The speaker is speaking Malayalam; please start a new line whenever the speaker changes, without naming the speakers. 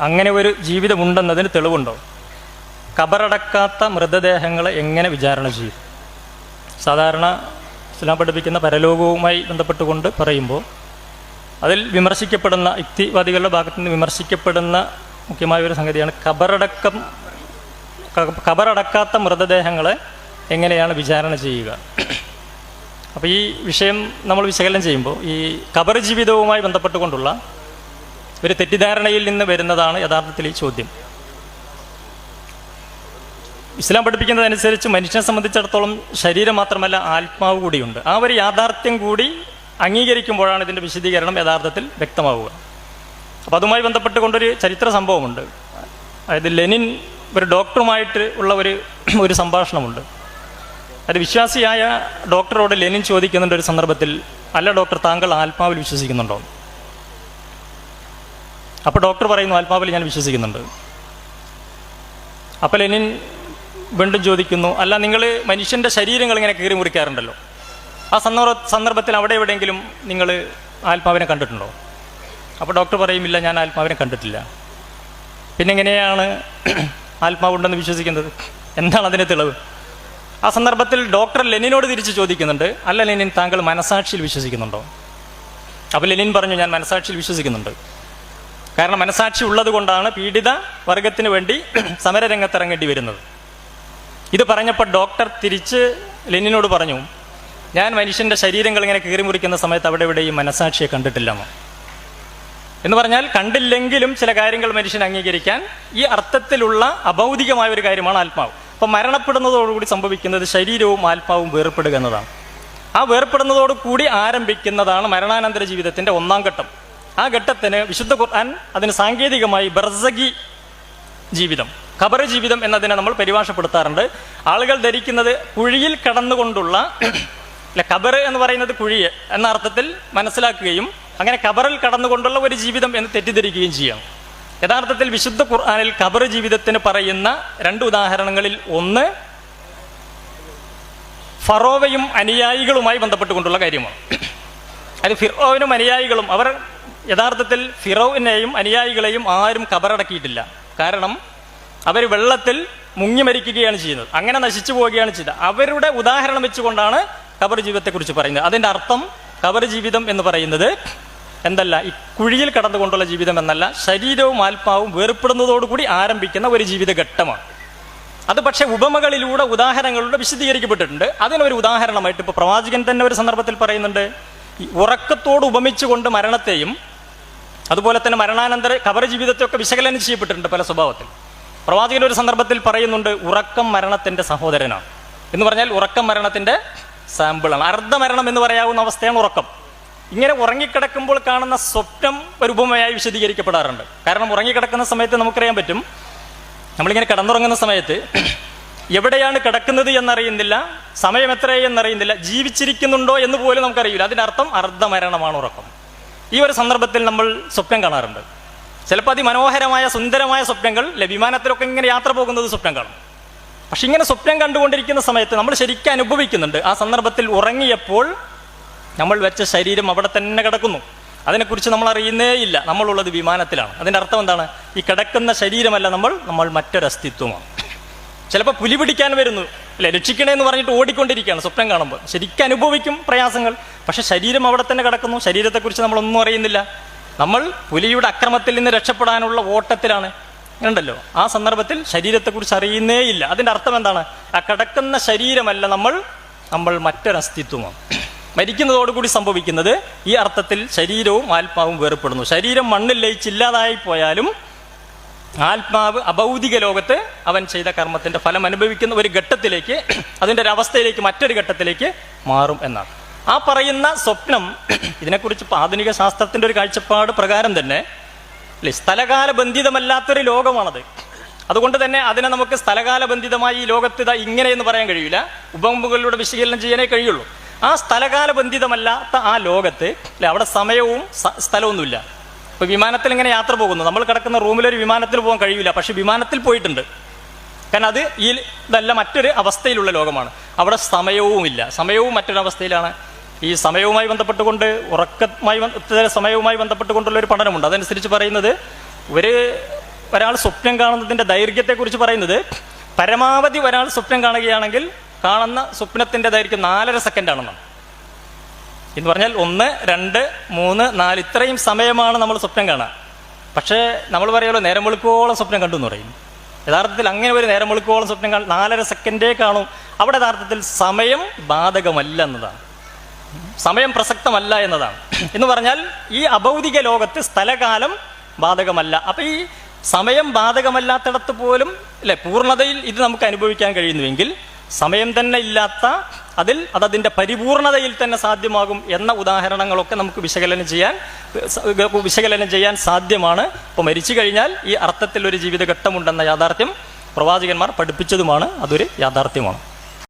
അങ്ങനെ ഒരു ജീവിതമുണ്ടെന്നതിന് തെളിവുണ്ടോ? കബറടക്കാത്ത മൃതദേഹങ്ങളെ എങ്ങനെ വിചാരണ ചെയ്യും? സാധാരണ ഇസ്ലാം പഠിപ്പിക്കുന്ന പരലോകവുമായി ബന്ധപ്പെട്ടുകൊണ്ട് പറയുമ്പോൾ അതിൽ വിമർശിക്കപ്പെടുന്ന യുക്തിവാദികളുടെ ഭാഗത്തു നിന്ന് വിമർശിക്കപ്പെടുന്ന മുഖ്യമായ ഒരു സംഗതിയാണ് കബറടക്കം കബറടക്കാത്ത മൃതദേഹങ്ങളെ എങ്ങനെയാണ് വിചാരണ ചെയ്യുക? അപ്പോൾ ഈ വിഷയം നമ്മൾ വിശകലനം ചെയ്യുമ്പോൾ ഈ കബർ ജീവിതവുമായി ബന്ധപ്പെട്ടുകൊണ്ടുള്ള ഒരു തെറ്റിദ്ധാരണയിൽ നിന്ന് വരുന്നതാണ് യഥാർത്ഥത്തിൽ ഈ ചോദ്യം. ഇസ്ലാം പഠിപ്പിക്കുന്നതനുസരിച്ച് മനുഷ്യനെ സംബന്ധിച്ചിടത്തോളം ശരീരം മാത്രമല്ല ആത്മാവ് കൂടിയുണ്ട്. ആ ഒരു യാഥാർത്ഥ്യം കൂടി അംഗീകരിക്കുമ്പോഴാണ് ഇതിന്റെ വിശദീകരണം യഥാർത്ഥത്തിൽ വ്യക്തമാവുക. അപ്പോൾ അതുമായി ബന്ധപ്പെട്ടുകൊണ്ടൊരു ചരിത്ര സംഭവമുണ്ട്. അതായത് ലെനിൻ ഒരു ഡോക്ടറുമായിട്ട് ഉള്ള ഒരു ഒരു സംഭാഷണമുണ്ട്. അത് വിശ്വാസിയായ ഡോക്ടറോട് ലെനിൻ ചോദിക്കുന്നുണ്ട് ഒരു സന്ദർഭത്തിൽ അല്ല ഡോക്ടർ താങ്കൾ ആത്മാവിൽ വിശ്വസിക്കുന്നുണ്ടോ? അപ്പോൾ ഡോക്ടർ പറയുന്നു ആത്മാവിൽ ഞാൻ വിശ്വസിക്കുന്നുണ്ട്. അപ്പോൾ ലെനിൻ വീണ്ടും ചോദിക്കുന്നു അല്ല നിങ്ങൾ മനുഷ്യന്റെ ശരീരങ്ങൾ ഇങ്ങനെ കീറി മുറിക്കാറുണ്ടല്ലോ. ആ സന്ദർഭ സന്ദർഭത്തിൽ അവിടെ എവിടെയെങ്കിലും നിങ്ങൾ ആത്മാവിനെ കണ്ടിട്ടുണ്ടോ? അപ്പോൾ ഡോക്ടർ പറയുമില്ല ഞാൻ ആത്മാവിനെ കണ്ടിട്ടില്ല. പിന്നെ എങ്ങനെയാണ് ആത്മാവുണ്ടെന്ന് വിശ്വസിക്കുന്നത്? എന്താണ് അതിന്റെ തെളിവ്? ആ സന്ദർഭത്തിൽ ഡോക്ടർ ലെനിനോട് തിരിച്ച് ചോദിക്കുന്നുണ്ട് അല്ല ലെനിൻ താങ്കൾ മനസാക്ഷിയിൽ വിശ്വസിക്കുന്നുണ്ടോ? അപ്പോൾ ലെനിൻ പറഞ്ഞു ഞാൻ മനസാക്ഷിയിൽ വിശ്വസിക്കുന്നുണ്ട്. കാരണം മനസാക്ഷി ഉള്ളത് കൊണ്ടാണ് പീഡിത വർഗത്തിന് വേണ്ടി സമരരംഗത്തിറങ്ങേണ്ടി വരുന്നത്. ഇത് പറഞ്ഞപ്പോൾ ഡോക്ടർ തിരിച്ച് ലെനിനോട് പറഞ്ഞു ഞാൻ മനുഷ്യന്റെ ശരീരങ്ങൾ ഇങ്ങനെ കീറിമുറിക്കുന്ന സമയത്ത് അവിടെ ഇവിടെ ഈ മനസാക്ഷിയെ കണ്ടിട്ടില്ലെന്നോ? എന്ന് പറഞ്ഞാൽ കണ്ടില്ലെങ്കിലും ചില കാര്യങ്ങൾ മനുഷ്യൻ അംഗീകരിക്കാൻ ഈ അർത്ഥത്തിലുള്ള അഭൗതികമായ ഒരു കാര്യമാണ് ആത്മാവ്. അപ്പം മരണപ്പെടുന്നതോടുകൂടി സംഭവിക്കുന്നത് ശരീരവും ആത്മാവും വേർപ്പെടുക എന്നതാണ്. ആ വേർപ്പെടുന്നതോടുകൂടി ആരംഭിക്കുന്നതാണ് മരണാനന്തര ജീവിതത്തിന്റെ ഒന്നാം ഘട്ടം. ആ ഘട്ടത്തിന് വിശുദ്ധ ഖുർആൻ അതിന് സാങ്കേതികമായി ബർസഗി ജീവിതം ഖബർ ജീവിതം എന്നതിനെ നമ്മൾ പരിഭാഷപ്പെടുത്താറുണ്ട്. ആളുകൾ ധരിക്കുന്നത് കുഴിയിൽ കടന്നുകൊണ്ടുള്ള അല്ല ഖബർ എന്ന് പറയുന്നത് കുഴിയെ എന്ന അർത്ഥത്തിൽ മനസ്സിലാക്കുകയും അങ്ങനെ ഖബറിൽ കടന്നുകൊണ്ടുള്ള ഒരു ജീവിതം എന്ന് തെറ്റിദ്ധരിക്കുകയും ചെയ്യാം. യഥാർത്ഥത്തിൽ വിശുദ്ധ ഖുർആാനിൽ ഖബർ ജീവിതത്തിന് പറയുന്ന രണ്ട് ഉദാഹരണങ്ങളിൽ ഒന്ന് ഫറോവയും അനുയായികളുമായി ബന്ധപ്പെട്ടുകൊണ്ടുള്ള കാര്യമാണ്. അത് ഫിറോവിനും അനുയായികളും അവർ യഥാർത്ഥത്തിൽ ഫിറോവിനെയും അനുയായികളെയും ആരും കബറടക്കിയിട്ടില്ല. കാരണം അവർ വെള്ളത്തിൽ മുങ്ങി മരിക്കുകയാണ് ചെയ്യുന്നത്. അങ്ങനെ നശിച്ചു പോവുകയാണ് ചെയ്തത്. അവരുടെ ഉദാഹരണം വെച്ചുകൊണ്ടാണ് കബർ ജീവിതത്തെക്കുറിച്ച് പറയുന്നത്. അതിന്റെ അർത്ഥം കബർ ജീവിതം എന്ന് പറയുന്നത് എന്തല്ല ഈ കുഴിയിൽ കടന്നുകൊണ്ടുള്ള ജീവിതം എന്നല്ല ശരീരവും ആത്മാവും വേർപ്പെടുന്നതോടുകൂടി ആരംഭിക്കുന്ന ഒരു ജീവിതഘട്ടമാണ്. അത് പക്ഷേ ഉപമകളിലൂടെ ഉദാഹരണങ്ങളിലൂടെ വിശദീകരിക്കപ്പെട്ടിട്ടുണ്ട്. അതിനൊരു ഉദാഹരണമായിട്ട് ഇപ്പോൾ പ്രവാചകൻ തന്നെ ഒരു സന്ദർഭത്തിൽ പറയുന്നുണ്ട്. ഉറക്കത്തോട് ഉപമിച്ചുകൊണ്ട് മരണത്തെയും അതുപോലെ തന്നെ മരണാനന്തര ഖബർ ജീവിതത്തെയൊക്കെ വിശകലനം ചെയ്യപ്പെട്ടിട്ടുണ്ട് പല സ്വഭാവത്തിൽ. പ്രവാചകൻ ഒരു സന്ദർഭത്തിൽ പറയുന്നുണ്ട് ഉറക്കം മരണത്തിന്റെ സഹോദരനാണ്. എന്ന് പറഞ്ഞാൽ ഉറക്കം മരണത്തിന്റെ സാമ്പിളാണ്. അർദ്ധമരണം എന്ന് പറയാവുന്ന അവസ്ഥയാണ് ഉറക്കം. ഇങ്ങനെ ഉറങ്ങിക്കിടക്കുമ്പോൾ കാണുന്ന സ്വപ്നം ഒരു ഉപമയായി വിശദീകരിക്കപ്പെടാറുണ്ട്. കാരണം ഉറങ്ങിക്കിടക്കുന്ന സമയത്ത് നമുക്കറിയാൻ പറ്റും നമ്മളിങ്ങനെ കിടന്നുറങ്ങുന്ന സമയത്ത് എവിടെയാണ് കിടക്കുന്നത് എന്നറിയുന്നില്ല സമയം എത്രയെന്നറിയുന്നില്ല ജീവിച്ചിരിക്കുന്നുണ്ടോ എന്ന് പോലും നമുക്കറിയില്ല. അതിന്റെ അർത്ഥം അർദ്ധമരണമാണ് ഉറക്കം. ഈ ഒരു സന്ദർഭത്തിൽ നമ്മൾ സ്വപ്നം കാണാറുണ്ട്. ചിലപ്പോൾ അതിമനോഹരമായ സുന്ദരമായ സ്വപ്നങ്ങൾ വിമാനത്തിലൊക്കെ ഇങ്ങനെ യാത്ര പോകുന്നത് സ്വപ്നം കാണും. പക്ഷെ ഇങ്ങനെ സ്വപ്നം കണ്ടുകൊണ്ടിരിക്കുന്ന സമയത്ത് നമ്മൾ ശരിക്കും അനുഭവിക്കുന്നുണ്ട്. ആ സന്ദർഭത്തിൽ ഉറങ്ങിയപ്പോൾ നമ്മൾ വെച്ച ശരീരം അവിടെ തന്നെ കിടക്കുന്നു. അതിനെക്കുറിച്ച് നമ്മൾ അറിയുന്നേ ഇല്ല. നമ്മളുള്ളത് വിമാനത്തിലാണ്. അതിന്റെ അർത്ഥം എന്താണ്? ഈ കിടക്കുന്ന ശരീരമല്ല നമ്മൾ നമ്മൾ മറ്റൊരു അസ്തിത്വമാണ് ചിലപ്പോൾ പുലി പിടിക്കാൻ വരുന്നു. അല്ലെ രക്ഷിക്കണേ എന്ന് പറഞ്ഞിട്ട് ഓടിക്കൊണ്ടിരിക്കുകയാണ് സ്വപ്നം കാണുമ്പോൾ. ശരിക്കും അനുഭവിക്കും പ്രയാസങ്ങൾ പക്ഷെ ശരീരം അവിടെ തന്നെ കിടക്കുന്നു. ശരീരത്തെക്കുറിച്ച് നമ്മളൊന്നും അറിയുന്നില്ല. നമ്മൾ പുലിയുടെ അക്രമത്തിൽ നിന്ന് രക്ഷപ്പെടാനുള്ള ഓട്ടത്തിലാണ്. ഉണ്ടല്ലോ ആ സന്ദർഭത്തിൽ ശരീരത്തെക്കുറിച്ച് അറിയുന്നേ ഇല്ല. അതിന്റെ അർത്ഥം എന്താണ്? ആ കിടക്കുന്ന ശരീരമല്ല നമ്മൾ നമ്മൾ മറ്റൊരസ്തിത്വമാണ്. മരിക്കുന്നതോടുകൂടി സംഭവിക്കുന്നത് ഈ അർത്ഥത്തിൽ ശരീരവും ആത്മാവും വേർപ്പെടുന്നു. ശരീരം മണ്ണിൽ ലയിച്ചില്ലാതായി പോയാലും ആത്മാവ് അഭൗതിക ലോകത്ത് അവൻ ചെയ്ത കർമ്മത്തിന്റെ ഫലം അനുഭവിക്കുന്ന ഒരു ഘട്ടത്തിലേക്ക് അതിന്റെ ഒരു അവസ്ഥയിലേക്ക് മറ്റൊരു ഘട്ടത്തിലേക്ക് മാറും എന്നാണ്. ആ പറയുന്ന സ്വപ്നം ഇതിനെക്കുറിച്ച് ആധുനിക ശാസ്ത്രത്തിന്റെ ഒരു കാഴ്ചപ്പാട് പ്രകാരം തന്നെ അല്ലെ സ്ഥലകാല ബന്ധിതമല്ലാത്തൊരു ലോകമാണത്. അതുകൊണ്ട് തന്നെ അതിനെ നമുക്ക് സ്ഥലകാല ബന്ധിതമായി ഈ ലോകത്ത് ഇതാ ഇങ്ങനെ എന്ന് പറയാൻ കഴിയില്ല. ഉപമുകളിലൂടെ വിശകലനം ചെയ്യാനേ കഴിയുള്ളൂ. ആ സ്ഥലകാല ബന്ധിതമല്ലാത്ത ആ ലോകത്ത് അല്ലെ അവിടെ സമയവും സ്ഥലമൊന്നുമില്ല ഇപ്പൊ വിമാനത്തിൽ ഇങ്ങനെ യാത്ര പോകുന്നു. നമ്മൾ കിടക്കുന്ന റൂമിലൊരു വിമാനത്തിൽ പോകാൻ കഴിയില്ല. പക്ഷെ വിമാനത്തിൽ പോയിട്ടുണ്ട്. കാരണം അത് ഈ ഇതല്ല മറ്റൊരു അവസ്ഥയിലുള്ള ലോകമാണ്. അവിടെ സമയവുമില്ല സമയവും മറ്റൊരവസ്ഥയിലാണ്. ഈ സമയവുമായി ബന്ധപ്പെട്ടുകൊണ്ട് ഉറക്കമായി സമയവുമായി ബന്ധപ്പെട്ടുകൊണ്ടുള്ള ഒരു പഠനമുണ്ട്. അതനുസരിച്ച് പറയുന്നത് ഒരു ഒരാൾ സ്വപ്നം കാണുന്നതിന്റെ ദൈർഘ്യത്തെക്കുറിച്ച് പറയുന്നത് പരമാവധി ഒരാൾ സ്വപ്നം കാണുകയാണെങ്കിൽ കാണുന്ന സ്വപ്നത്തിന്റെ ദൈർഘ്യം നാലര സെക്കൻഡാണെന്നാണ് എന്ന് പറഞ്ഞാൽ ഒന്ന് രണ്ട് മൂന്ന് നാല് ഇത്രയും സമയമാണ് നമ്മൾ സ്വപ്നം കാണുക പക്ഷേ നമ്മൾ പറയുമല്ലോ നേരം വെളുക്കോളം സ്വപ്നം കണ്ടു എന്ന് പറയും. യഥാർത്ഥത്തിൽ അങ്ങനെ ഒരു നേരം വെളുക്കോളം സ്വപ്നം കാണും നാലര സെക്കൻഡേ കാണും. അവിടെ യഥാർത്ഥത്തിൽ സമയം ബാധകമല്ല എന്നതാണ്. സമയം പ്രസക്തമല്ല എന്നതാണ്. എന്ന് പറഞ്ഞാൽ ഈ അഭൗതിക ലോകത്ത് സ്ഥലകാലം ബാധകമല്ല. അപ്പൊ ഈ സമയം ബാധകമല്ലാത്തിടത്ത് പോലും അല്ലെ പൂർണതയിൽ ഇത് നമുക്ക് അനുഭവിക്കാൻ കഴിയുന്നുവെങ്കിൽ സമയം തന്നെ ഇല്ലാത്ത അതിൽ അതതിന്റെ പരിപൂർണതയിൽ തന്നെ സാധ്യമാകും എന്ന ഉദാഹരണങ്ങളൊക്കെ നമുക്ക് വിശകലനം ചെയ്യാൻ വിശകലനം ചെയ്യാൻ സാധ്യമാണ്. അപ്പോൾ മരിച്ചു കഴിഞ്ഞാൽ ഈ അർത്ഥത്തിൽ ഒരു ജീവിതഘട്ടമുണ്ടെന്ന യാഥാർത്ഥ്യം പ്രവാചകന്മാർ പഠിപ്പിച്ചതുമാണ്. അതൊരു യാഥാർത്ഥ്യമാണ്.